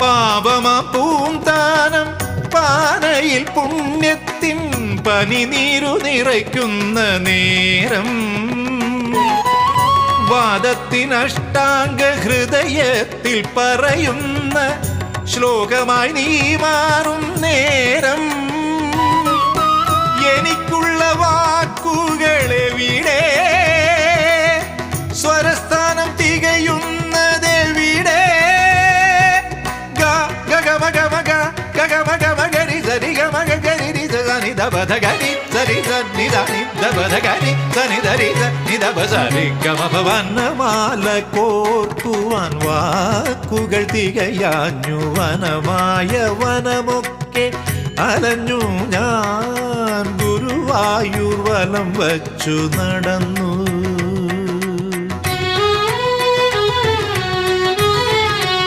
പാപമാ പൂന്താനം പാനയിൽ പുണ്യത്തിൻ പനിനീരു നിറയ്ക്കുന്ന നേരം. വാദത്തിനഷ്ടാംഗ ഹൃദയത്തിൽ പറയുന്ന ശ്ലോകമായി നീ മാറും നേരം കോർക്കുവാൻ വാക്കുകൾ തികയാഞ്ഞു വനമായ വനമൊക്കെ അലഞ്ഞു ഞാൻ ഗുരുവായൂർ വലം വച്ചു നടന്നു